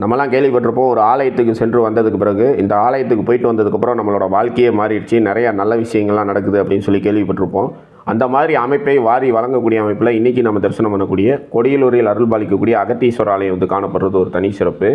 நம்மலாம் கேள்விப்பட்டிருப்போம் ஒரு ஆலயத்துக்கு சென்று வந்ததுக்கு பிறகு இந்த ஆலயத்துக்கு போயிட்டு வந்ததுக்கப்புறம் நம்மளோட வாழ்க்கையே மாறிடுச்சு நிறையா நல்ல விஷயங்கள்லாம் நடக்குது அப்படின்னு சொல்லி கேள்விப்பட்டிருப்போம். அந்த மாதிரி அமைப்பை வாரி வழங்கக்கூடிய அமைப்பில் இன்றைக்கி நம்ம தரிசனம் பண்ணக்கூடிய கொடியலூரில் அருள் பாலிக்கக்கூடிய அகத்தீஸ்வர ஆலயம் வந்து காணப்படுறது ஒரு தனி சிறப்பு.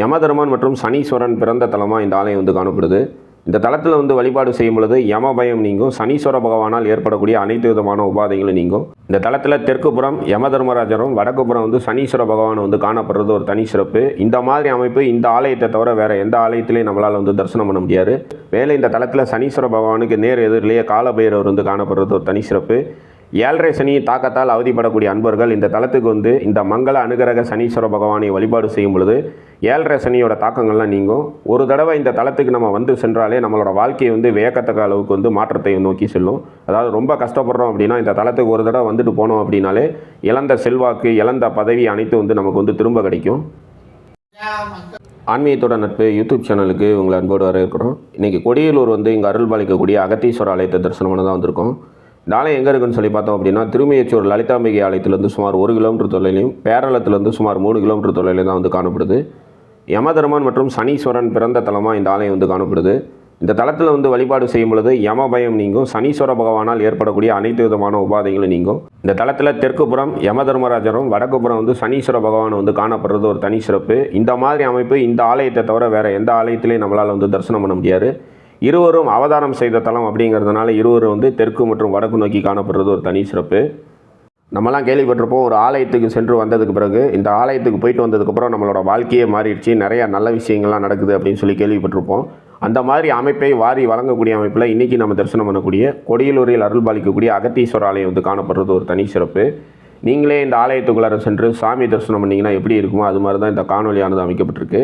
யமதர்மன் மற்றும் சனீஸ்வரன் பிறந்த தலமாக இந்த ஆலயம் வந்து காணப்படுது. இந்த தளத்தில் வந்து வழிபாடு செய்யும் பொழுது யம பயம் நீங்கும் சனீஸ்வர பகவானால் ஏற்படக்கூடிய அனைத்து விதமான உபாதைகளும் நீங்கும். இந்த தளத்தில் தெற்கு புறம் யம தர்மராஜரும் வடக்கு புறம் வந்து சனீஸ்வர பகவான் வந்து காணப்படுறது ஒரு தனி சிறப்பு. இந்த மாதிரி அமைப்பு இந்த ஆலயத்தை தவிர வேறு எந்த ஆலயத்திலையும் நம்மளால் வந்து தரிசனம் பண்ண முடியாது. மேலே இந்த தளத்தில் சனீஸ்வர பகவானுக்கு நேர் எதிரிலேயே காலபைரவர் வந்து காணப்படுறது ஒரு தனி சிறப்பு. ஏழரை சனி தாக்கத்தால் அவதிப்படக்கூடிய அன்பர்கள் இந்த தளத்துக்கு வந்து இந்த மங்கள அனுகிரக சனீஸ்வர பகவானை வழிபாடு செய்யும் பொழுது ஏழரை சனியோட தாக்கங்கள்லாம் நீங்கும். ஒரு தடவை இந்த தளத்துக்கு நம்ம வந்து சென்றாலே நம்மளோட வாழ்க்கையை வந்து வேகத்தக்க அளவுக்கு வந்து மாற்றத்தை நோக்கி செல்லும். அதாவது ரொம்ப கஷ்டப்படுறோம் அப்படின்னா இந்த தளத்துக்கு ஒரு தடவை வந்துட்டு போனோம் அப்படின்னாலே இழந்த செல்வாக்கு இழந்த பதவி அனைத்தும் வந்து நமக்கு வந்து திரும்ப கிடைக்கும். ஆன்மீகத்தோட நட்பு யூடியூப் சேனலுக்கு உங்களை அன்போடு வரவேற்கிறோம். இன்றைக்கி கொடியலூர் வந்து இங்கே அருள் பாலிக்கக்கூடிய அகத்தீஸ்வர ஆலயத்தை தரிசனம் தான் வந்திருக்கோம். இந்த ஆலயம் எங்கே இருக்குன்னு சொல்லி பார்த்தோம் அப்படின்னா திருமையச்சூர் லலிதாம்பிகை ஆலயத்திலேருந்து சுமார் ஒரு கிலோமீட்டர் தொலைலையும் பேரளத்துலேருந்து சுமார் மூணு கிலோமீட்டர் தொலைலையும் தான் வந்து காணப்படுது. யமதர்மன் மற்றும் சனீஸ்வரன் பிறந்த தலமாக இந்த ஆலயம் வந்து காணப்படுது. இந்த தலத்தில் வந்து வழிபாடு செய்யும் பொழுது யம பயம் நீங்கும் சனீஸ்வர பகவானால் ஏற்படக்கூடிய அனைத்து விதமான உபாதைகளும் நீங்கும். இந்த தளத்தில் தெற்கு புறம் யம தர்மராஜரும் வடக்கு புறம் வந்து சனீஸ்வர பகவான் வந்து காணப்படுறது ஒரு தனி சிறப்பு. இந்த மாதிரி அமைப்பு இந்த ஆலயத்தை தவிர வேறு எந்த ஆலயத்திலையும் நம்மளால் வந்து தரிசனம் பண்ண முடியாது. இருவரும் அவதாரம் செய்த தலம் அப்படிங்கிறதுனால இருவரும் வந்து தெற்கு மற்றும் வடக்கு நோக்கி காணப்படுறது ஒரு தனி சிறப்பு. நம்மலாம் கேள்விப்பட்டிருப்போம் ஒரு ஆலயத்துக்கு சென்று வந்ததுக்கு பிறகு இந்த ஆலயத்துக்கு போயிட்டு வந்ததுக்கப்புறம் நம்மளோட வாழ்க்கையே மாறிடுச்சு நிறையா நல்ல விஷயங்கள்லாம் நடக்குது அப்படின்னு சொல்லி கேள்விப்பட்டிருப்போம். அந்த மாதிரி அமைப்பை வாரி வழங்கக்கூடிய அமைப்பில் இன்றைக்கி நம்ம தரிசனம் பண்ணக்கூடிய கொடியலூரில் அருள் பாலிக்கக்கூடிய அகத்தீஸ்வர ஆலயம் வந்து காணப்படுறது ஒரு தனி சிறப்பு. நீங்களே இந்த ஆலயத்துக்குள்ளார சென்று சாமி தரிசனம் பண்ணிங்கன்னா எப்படி இருக்குமோ அது மாதிரி தான் இந்த காணொலியானது அமைக்கப்பட்டிருக்கு.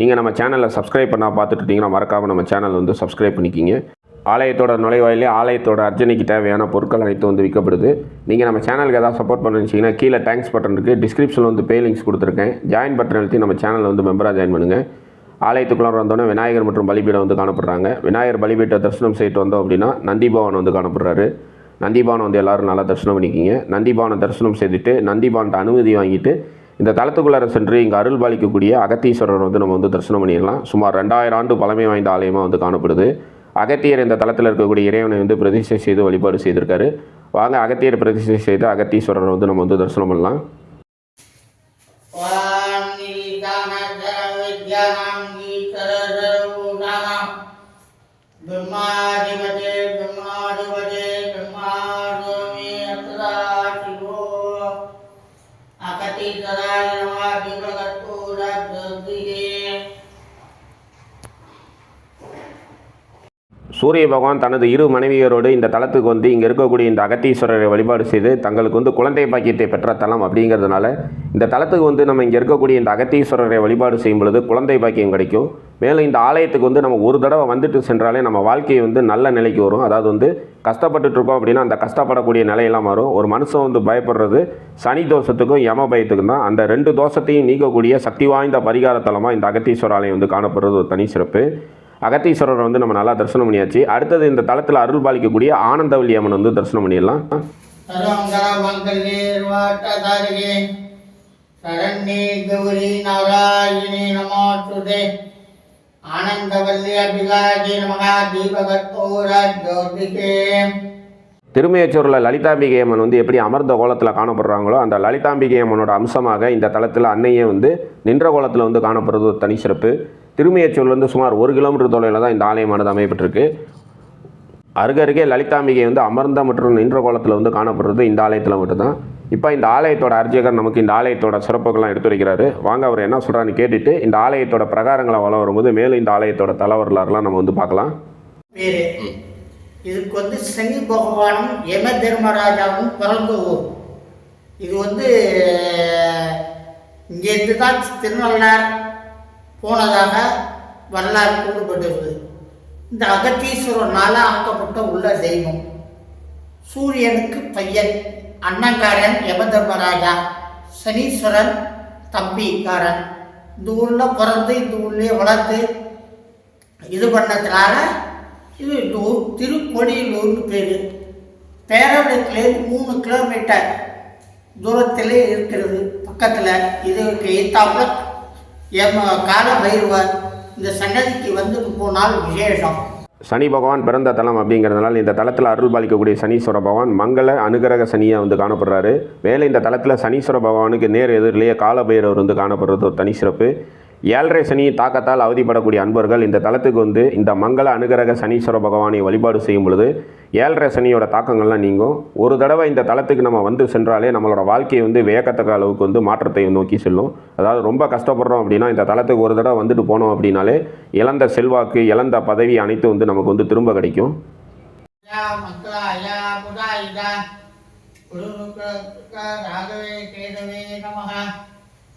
நீங்கள் நம்ம சேனலை சப்ஸ்கிரைப் பண்ணால் பார்த்துட்டு இருந்தீங்கன்னா மறக்காமல் நம்ம சேனல் வந்து சப்ஸ்கிரைப் பண்ணிக்கிங்க. ஆலயத்தோட நுழைவாயிலே ஆலயத்தோட அர்ச்சனைக்கு தேவையான பொருட்கள் அனைத்தும் வந்து விற்கப்படுது. நீங்கள் நம்ம சேனலுக்கு ஏதாவது சப்போர்ட் பண்ணிச்சிங்கன்னா கீழே தேங்க்ஸ் பட்டன் இருக்குது டிஸ்கிரிப்ஷனில் வந்து பே லிங்க்ஸ் கொடுத்துருக்கேன். ஜாயின் பட்டன் அழுத்தி நம்ம சேனலில் வந்து மெம்பராக ஜாயின் பண்ணுங்கள் ஆலயத்துக்குள்ள வந்தோடனே விநாயகர் மற்றும் பலிபீடம் வந்து காணப்படுறாங்க. விநாயகர் பலிபீட்டை தரிசனம் செய்யிட்டு வந்தோம் அப்படின்னா நந்திபவன் வந்து காணப்படுறாரு. நந்திபவன் வந்து எல்லாரும் நல்லா தரிசனம் பண்ணிக்கிங்க. நந்திபவனை தரிசனம் செய்துட்டு நந்திபான்ட்ட அனுமதி வாங்கிட்டு இந்த தளத்துக்குள்ளார சென்று இங்கே அருள் பாலிக்கக்கூடிய அகத்தீஸ்வரர் வந்து நம்ம வந்து தரிசனம் பண்ணிடலாம். சுமார் ரெண்டாயிரம் ஆண்டு பழமை வாய்ந்த ஆலயமாக வந்து காணப்படுது. அகத்தியர் இந்த தளத்தில் இருக்கக்கூடிய இறைவனை வந்து பிரதிஷ்டை செய்து வழிபாடு செய்திருக்காரு. வாங்க அகத்தியர் பிரதிஷ்டை செய்து அகத்தீஸ்வரர் வந்து நம்ம வந்து தரிசனம் பண்ணலாம். பிரம்மாதிபதே. சூரிய பகவான் தனது இரு மனைவியரோடு இந்த தலத்துக்கு வந்து இங்கே இருக்கக்கூடிய இந்த அகத்தீஸ்வரரை வழிபாடு செய்து தங்களுக்கு வந்து குழந்தை பாக்கியத்தை பெற்ற தலம் அப்படிங்கிறதுனால இந்த தலத்துக்கு வந்து நம்ம இங்கே இருக்கக்கூடிய இந்த அகத்தீஸ்வரரை வழிபாடு செய்யும் பொழுது குழந்தை பாக்கியம் கிடைக்கும். மேலும் இந்த ஆலயத்துக்கு வந்து நம்ம ஒரு தடவை வந்துட்டு சென்றாலே நம்ம வாழ்க்கையை வந்து நல்ல நிலைக்கு வரும். அதாவது வந்து கஷ்டப்பட்டுட்டு இருக்கோம் அப்படின்னா அந்த கஷ்டப்படக்கூடிய நிலையெல்லாம் மாறும். ஒரு மனுஷன் வந்து பயப்படுறது சனி தோஷத்துக்கும் யம பயத்துக்கும் தான். அந்த ரெண்டு தோஷத்தையும் நீக்கக்கூடிய சக்தி வாய்ந்த பரிகார தலமாக இந்த அகத்தீஸ்வர ஆலயம் வந்து காணப்படுறது ஒரு தனி சிறப்பு. அகத்தீஸ்வரரை வந்து நம்ம நல்லா தரிசனம் பண்ணியாச்சு. அடுத்தது இந்த தளத்தில் அருள் பாலிக்கக்கூடிய ஆனந்தவல்லி அம்மன் வந்து தரிசனம் பண்ணிடலாம். திருமையச்சூரில் லலிதாம்பிகை அம்மன் வந்து எப்படி அமர்ந்த கோலத்தில் காணப்படுறாங்களோ அந்த லலிதாம்பிகை அம்மனோட அம்சமாக இந்த தளத்தில் அன்னையே வந்து நின்ற கோலத்தில் வந்து காணப்படுறது ஒரு தனி சிறப்பு. திருமையச்சூர்லேருந்து சுமார் ஒரு கிலோமீட்டர் தொலைவில் தான் இந்த ஆலயமானது அமையப்பட்டிருக்கு. அருகருகே லலிதாம்பிகை வந்து அமர்ந்த மற்றும் நின்ற கோலத்தில் வந்து காணப்படுறது இந்த ஆலயத்தில் மட்டும்தான். இப்போ இந்த ஆலயத்தோட அர்ச்சகர் நமக்கு இந்த ஆலயத்தோட சிறப்புகள்லாம் எடுத்துரைக்கிறாரு வாங்க அவர் என்ன சொல்கிறான்னு கேட்டுட்டு இந்த ஆலயத்தோட பிரகாரங்களை வள வரும்போது மேலும் இந்த ஆலயத்தோட தல வரலாறுலாம் நம்ம வந்து பார்க்கலாம். இதுக்கு வந்து சனி பகவானும் யம தர்மராஜாவும் பிறந்த ஊர். இது வந்து இங்கேருந்து தான் திருநள்ளார் போனதாக வரலாறு கூறப்பட்டிருக்குது இந்த அகத்தீஸ்வரனால் ஆக்கப்பட்ட உள்ள தெய்வம். சூரியனுக்கு பையன் அண்ணங்காரன் யமதர்மராஜா சனீஸ்வரன் தம்பிக்காரன். இந்த ஊரில் பிறந்து இந்த ஊர்லேயே வளர்த்து இது பண்ணதுனால இது இந்த ஊர் திருக்கொடியிலூர்னு பேர். பேரவளத்துலேருந்து மூணு கிலோமீட்டர் தூரத்தில் இருக்கிறது. பக்கத்தில் இதுக்கு எத்தாப்புல எம் கால பைரவர். இந்த சன்னதிக்கு வந்து போனால் விசேஷம். சனி பகவான் பிறந்த தலம் அப்படிங்கிறதுனால இந்த தலத்தில் அருள் பாலிக்கக்கூடிய சனீஸ்வர பகவான் மங்கள அனுகிரக சனியாக வந்து காணப்படுறாரு. மேலே இந்த தலத்தில் சனீஸ்வர பகவானுக்கு நேர் எதிரிலேயே காலபைரவர் வந்து காணப்படுறது ஒரு தனி சிறப்பு. ஏழரை சனி தாக்கத்தால் அவதிப்படக்கூடிய அன்பர்கள் இந்த தலத்துக்கு வந்து இந்த மங்கள அனுகிரக சனீஸ்வர பகவானை வழிபாடு செய்யும் பொழுது ஏழரை சனியோட தாக்கங்கள்லாம் நீங்கும். ஒரு தடவை இந்த தளத்துக்கு நம்ம வந்து சென்றாலே நம்மளோட வாழ்க்கையை வந்து வியக்கத்தக்க அளவுக்கு வந்து மாற்றத்தை நோக்கி செல்லும். அதாவது ரொம்ப கஷ்டப்படுறோம் அப்படின்னா இந்த தளத்துக்கு ஒரு தடவை வந்துட்டு போனோம் அப்படின்னாலே இழந்த செல்வாக்கு இழந்த பதவி அனைத்தும் வந்து நமக்கு வந்து திரும்ப கிடைக்கும். ராகவே கேதவே நமகா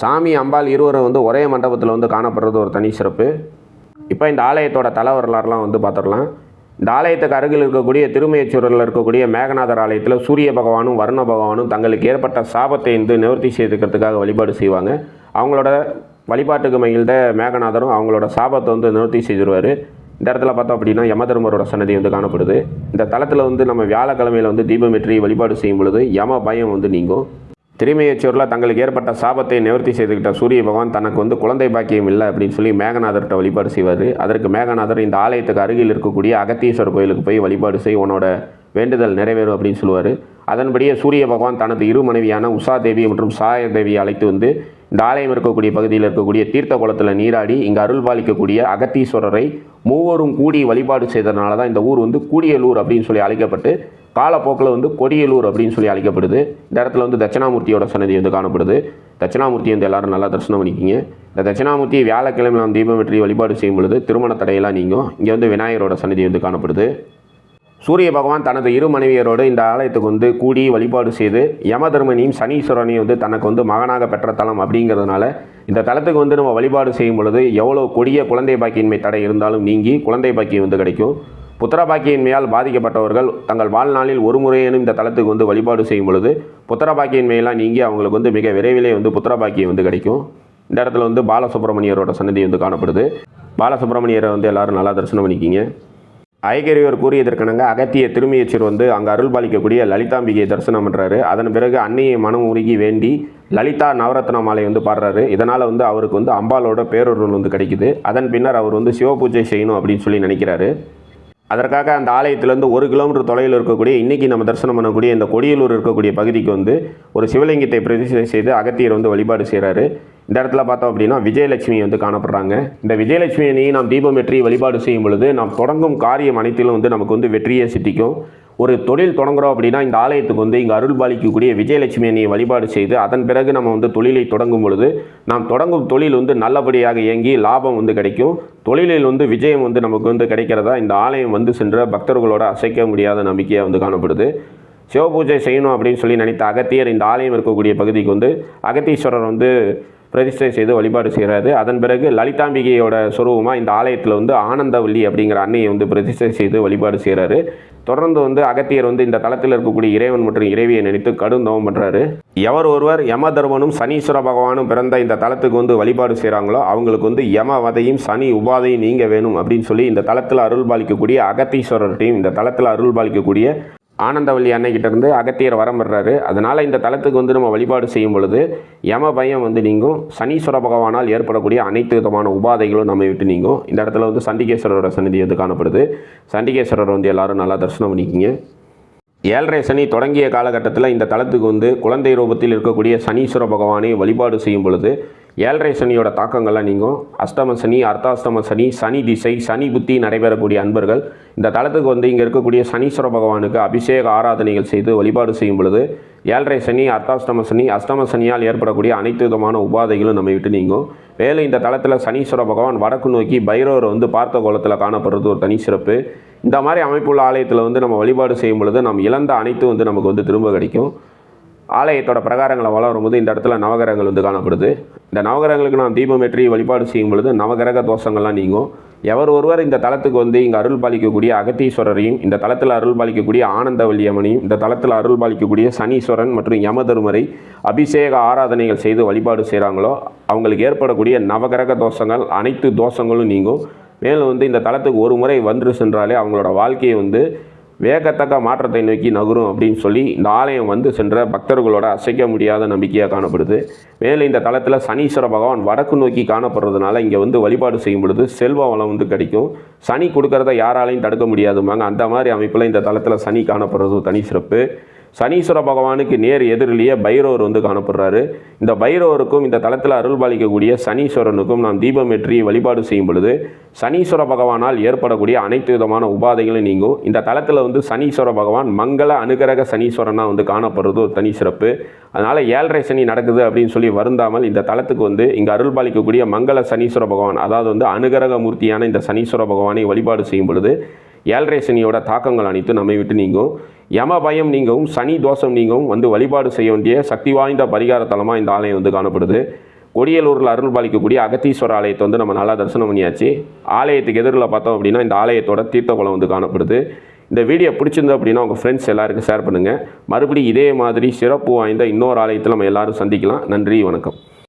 சாமி அம்பாள் இருவரும் வந்து ஒரே மண்டபத்தில் வந்து காணப்படுறது ஒரு தனி சிறப்பு. இப்போ இந்த ஆலயத்தோட தல வரலாறுலாம் வந்து பார்த்துடலாம் இந்த ஆலயத்துக்கு அருகில் இருக்கக்கூடிய திருமயச்சூரில் இருக்கக்கூடிய மேகநாதர் ஆலயத்தில் சூரிய பகவானும் வருண பகவானும் தங்களுக்கு ஏற்பட்ட சாபத்தை வந்து நிவர்த்தி செய்துக்கிறதுக்காக வழிபாடு செய்வாங்க. அவங்களோட வழிபாட்டுக்கு மகிழ்ந்த மேகநாதரும் அவங்களோட சாபத்தை வந்து நிவர்த்தி செய்திருவார். இந்த இடத்துல பார்த்தோம் அப்படின்னா யமதர்மரோட சன்னதி வந்து காணப்படுது. இந்த தளத்தில் வந்து நம்ம வியாழக்கிழமையில் வந்து தீபம் வெற்றி வழிபாடு செய்யும் பொழுது யம பயம் வந்து நீங்கும். திருமையச்சூரில் தங்களுக்கு ஏற்பட்ட சாபத்தை நிவர்த்தி செய்துக்கிட்ட சூரிய பகவான் தனக்கு வந்து குழந்தை பாக்கியம் இல்லை அப்படின்னு சொல்லி மேகநாதர்கிட்ட வழிபாடு செய்வார். அதற்கு மேகநாதர் இந்த ஆலயத்துக்கு அருகில் இருக்கக்கூடிய அகத்தீஸ்வரர் கோயிலுக்கு போய் வழிபாடு செய் உன்னோட வேண்டுதல் நிறைவேறும் அப்படின்னு சொல்லுவார். அதன்படியே சூரிய பகவான் தனது இரு மனைவியான உஷா தேவி மற்றும் சாய தேவியை அழைத்து வந்து இந்த ஆலயம் இருக்கக்கூடிய பகுதியில் இருக்கக்கூடிய தீர்த்த குளத்தில் நீராடி இங்கே அருள் பாலிக்கக்கூடிய அகத்தீஸ்வரரை மூவரும் கூடி வழிபாடு செய்ததுனால தான் இந்த ஊர் வந்து கூடியலூர் அப்படின்னு சொல்லி அழைக்கப்பட்டு காலப்போக்கில் வந்து கொடியலூர் அப்படின்னு சொல்லி அழைக்கப்படுது. இந்த இடத்துல வந்து தட்சிணாமூர்த்தியோட சன்னதி வந்து காணப்படுது. தட்சிணாமூர்த்தி வந்து எல்லாரும் நல்லா தரிசனம் பண்ணிக்கிங்க. இந்த தட்சிணாமூர்த்தி வியாழக்கிழமை நாம் தீபம் வெற்றி வழிபாடு செய்யும் பொழுது திருமண தடையெல்லாம் நீங்கும். இங்கே வந்து விநாயகரோட சன்னதி வந்து காணப்படுது. சூரிய பகவான் தனது இரு மனைவியரோடு இந்த ஆலயத்துக்கு வந்து கூடி வழிபாடு செய்து யமதர்மனையும் சனீஸ்வரனையும் வந்து தனக்கு வந்து மகனாக பெற்ற தலம் அப்படிங்கிறதுனால இந்த தலத்துக்கு வந்து நம்ம வழிபாடு செய்யும் பொழுது எவ்வளோ கொடிய குழந்தை பாக்கியின்மை தடை இருந்தாலும் நீங்கி குழந்தை பாக்கியம் வந்து கிடைக்கும். புத்திரபாக்கியின்மையால் பாதிக்கப்பட்டவர்கள் தங்கள் வாழ்நாளில் ஒரு முறையேனும் இந்த தளத்துக்கு வந்து வழிபாடு செய்யும் பொழுது புத்திரபாக்கியின்மையெல்லாம் நீங்கி அவங்களுக்கு வந்து மிக விரைவிலே வந்து புத்திரபாக்கியம் வந்து கிடைக்கும். இந்த இடத்துல வந்து பாலசுப்ரமணியரோட சன்னதி வந்து காணப்படுது. பாலசுப்ரமணியரை வந்து எல்லாரும் நல்லா தரிசனம் பண்ணிக்கிங்க. ஐகரியவர் கூறியதற்கனங்க அகத்திய திருமியச்சர் வந்து அங்கே அருள் பாலிக்கக்கூடிய லலிதாம்பிகையை தரிசனம் பண்ணுறாரு அதன் பிறகு அன்னையை மனம் உருகி வேண்டி லலிதா நவரத்ன மாலை வந்து பாடுறாரு. இதனால் வந்து அவருக்கு வந்து அம்பாலோட பேரொருள் வந்து கிடைக்குது. அதன் பின்னர் அவர் வந்து சிவ பூஜை செய்யணும் அப்படின்னு சொல்லி நினைக்கிறாரு. அதற்காக அந்த ஆலயத்திலேருந்து ஒரு கிலோமீட்டர் தொலைவில் இருக்கக்கூடிய இன்றைக்கி நம்ம தரிசனம் பண்ணக்கூடிய இந்த கொடியலூர் இருக்கக்கூடிய பகுதிக்கு வந்து ஒரு சிவலிங்கத்தை பிரதிஷ்டை செய்து அகத்தியர் வந்து வழிபாடு செய்கிறாரு இந்த இடத்துல பார்த்தோம் அப்படின்னா விஜயலட்சுமி வந்து காணப்படுறாங்க. இந்த விஜயலட்சுமியை நாம் தீபம் வெற்றி வழிபாடு செய்யும் பொழுது நாம் தொடங்கும் காரியம் அனைத்திலும் வந்து நமக்கு வந்து வெற்றியை சித்திக்கும். ஒரு தொழில் தொடங்குறோம் அப்படின்னா இந்த ஆலயத்துக்கு வந்து இங்கே அருள் பாலிக்கக்கூடிய விஜயலட்சுமி அணியை வழிபாடு செய்து அதன் பிறகு நம்ம வந்து தொழிலை தொடங்கும் பொழுது நாம் தொடங்கும் தொழில் வந்து நல்லபடியாக இயங்கி லாபம் வந்து கிடைக்கும். தொழிலில் வந்து விஜயம் வந்து நமக்கு வந்து கிடைக்கிறதா? இந்த ஆலயம் வந்து சென்ற பக்தர்களோட அசைக்க முடியாத நம்பிக்கையாக வந்து காணப்படுது. சிவபூஜை செய்யணும் அப்படின்னு சொல்லி நினைத்த அகத்தியர் இந்த ஆலயம் இருக்கக்கூடிய பகுதிக்கு வந்து அகத்தீஸ்வரர் வந்து பிரதிஷ்டை செய்து வழிபாடு செய்கிறாரு அதன் பிறகு லலிதாம்பிகையோட சொருவமாக இந்த ஆலயத்தில் வந்து ஆனந்தவல்லி அப்படிங்கிற அன்னையை வந்து பிரதிஷ்டை செய்து வழிபாடு செய்கிறாரு தொடர்ந்து வந்து அகத்தியர் வந்து இந்த தளத்தில் இருக்கக்கூடிய இறைவன் மற்றும் இறைவியை நினைத்து கடும் தவம் பண்ணுறாரு எவர் ஒருவர் யமதர்மனும் சனீஸ்வர பகவானும் பிறந்த இந்த தளத்துக்கு வந்து வழிபாடு செய்கிறாங்களோ அவங்களுக்கு வந்து யம வதையும் சனி உபாதையும் நீங்க வேணும் அப்படின்னு சொல்லி இந்த தளத்தில் அருள் பாலிக்கக்கூடிய அகத்தீஸ்வரர்கிட்டையும் இந்த தளத்தில் அருள் பாலிக்கக்கூடிய ஆனந்தவல்லி அன்னைக்கிட்டேருந்து அகத்தியர் வரம் வர்றாரு அதனால் இந்த தலத்துக்கு வந்து நம்ம வழிபாடு செய்யும் பொழுது யம பயம் வந்து நீங்கும். சனீஸ்வர பகவானால் ஏற்படக்கூடிய அனைத்து விதமான உபாதைகளும் நம்ம விட்டு நீங்கும். இந்த இடத்துல வந்து சண்டிகேஸ்வரரோட சன்னதி வந்து காணப்படுது. சண்டிகேஸ்வரர் வந்து எல்லாரும் நல்லா தரிசனம் பண்ணிக்கிங்க. ஏழரை சனி தொடங்கிய காலகட்டத்தில் இந்த தலத்துக்கு வந்து குழந்தை ரூபத்தில் இருக்கக்கூடிய சனீஸ்வர பகவானை வழிபாடு செய்யும் பொழுது ஏழரை சனியோட தாக்கங்கள்லாம் நீங்கும். அஷ்டம சனி அர்த்தாஷ்டம சனி சனி திசை சனி புத்தி நடைபெறக்கூடிய அன்பர்கள். இந்த தளத்துக்கு வந்து இங்கே இருக்கக்கூடிய சனீஸ்வர பகவானுக்கு அபிஷேக ஆராதனைகள் செய்து வழிபாடு செய்யும் பொழுது ஏழரை சனி அர்த்தாஷ்டம சனி அஷ்டம சனியால் ஏற்படக்கூடிய அனைத்து விதமான உபாதைகளும் நம்ம விட்டு நீங்கும். மேலும் இந்த தளத்தில் சனீஸ்வர பகவான் வடக்கு நோக்கி பைரவர் வந்து பார்த்த கோலத்தில் காணப்படுறது ஒரு தனி சிறப்பு. இந்த மாதிரி அமைப்புள்ள ஆலயத்தில் வந்து நம்ம வழிபாடு செய்யும் பொழுது நாம் இழந்த அனைத்தும் வந்து நமக்கு வந்து திரும்ப கிடைக்கும். ஆலயத்தோட பிரகாரங்களை வளரும்போது இந்த இடத்துல நவகிரகங்கள் வந்து காணப்படுது. இந்த நவகிரகங்களுக்கு நாம் தீபம் ஏற்றி வழிபாடு செய்யும் பொழுது நவகிரக தோஷங்கள்லாம் நீங்கும். எவர் ஒருவர் இந்த தளத்துக்கு வந்து இங்கே அருள் பாலிக்கக்கூடிய அகத்தீஸ்வரரையும் இந்த தளத்தில் அருள் பாலிக்கக்கூடிய ஆனந்தவல்லியம்மனையும் இந்த தளத்தில் அருள் பாலிக்கக்கூடிய சனீஸ்வரன் மற்றும் யமதருமரை அபிஷேக ஆராதனைகள் செய்து வழிபாடு செய்கிறாங்களோ அவங்களுக்கு ஏற்படக்கூடிய நவகிரக தோஷங்கள் அனைத்து தோஷங்களும் நீங்கும். மேலும் வந்து இந்த தளத்துக்கு ஒரு முறை வந்து சென்றாலே அவங்களோட வாழ்க்கையை வந்து வேகத்தக்க மாற்றத்தை நோக்கி நகரும் அப்படின்னு சொல்லி இந்த ஆலயம் வந்து சென்ற பக்தர்களோட அசைக்க முடியாத நம்பிக்கையாக காணப்படுது. மேலும் இந்த தளத்தில் சனீஸ்வர பகவான் வடக்கு நோக்கி காணப்படுறதுனால இங்கே வந்து வழிபாடு செய்யும் பொழுது செல்வ வளம் வந்து கிடைக்கும். சனி கொடுக்கறத யாராலையும் தடுக்க முடியாதுமாங்க அந்த மாதிரி அமைப்பில் இந்த தளத்தில் சனி காணப்படுறது தனி சிறப்பு. சனீஸ்வர பகவானுக்கு நேர் எதிரிலேயே பைரவர் வந்து காணப்படுறாரு. இந்த பைரவருக்கும் இந்த தளத்தில் அருள் பாலிக்கக்கூடிய சனீஸ்வரனுக்கும் நாம் தீபம் ஏற்றி வழிபாடு செய்யும் பொழுது சனீஸ்வர பகவானால் ஏற்படக்கூடிய அனைத்து விதமான உபாதைகளும் நீங்கும். இந்த தளத்தில் வந்து சனீஸ்வர பகவான் மங்கள அனுகிரக சனீஸ்வரனாக வந்து காணப்படுறது ஒரு தனி சிறப்பு. அதனால் ஏழரை சனி நடக்குது அப்படின்னு சொல்லி வருந்தாமல் இந்த தலத்துக்கு வந்து இங்கே அருள் பாலிக்கக்கூடிய மங்கள சனீஸ்வர பகவான் அதாவது வந்து அனுகிரக மூர்த்தியான இந்த சனீஸ்வர பகவானை வழிபாடு செய்யும் பொழுது ஏழரை சனியோட தாக்கங்கள் அனைத்தும் நம்மை விட்டு நீங்கும். யம பயம் நீங்கவும் சனி தோஷம் நீங்கவும் வந்து வழிபாடு செய்ய வேண்டிய சக்தி வாய்ந்த பரிகார தலமாக இந்த ஆலயம் வந்து காணப்படுது. கொடியலூரில் அருள் பாலிக்கக்கூடிய அகத்தீஸ்வர ஆலயத்தை வந்து நம்ம நல்லா தரிசனம் பண்ணியாச்சு. ஆலயத்துக்கு எதிரில் பார்த்தோம் அப்படின்னா இந்த ஆலயத்தோட தீர்த்தகுளம் வந்து காணப்படுது. இந்த வீடியோ பிடிச்சிருந்து அப்படின்னா உங்கள் ஃப்ரெண்ட்ஸ் எல்லாருக்கும் ஷேர் பண்ணுங்கள் மறுபடியும் இதே மாதிரி சிறப்பு வாய்ந்த இன்னொரு ஆலயத்தில் நம்ம எல்லாரும் சந்திக்கலாம். நன்றி வணக்கம்.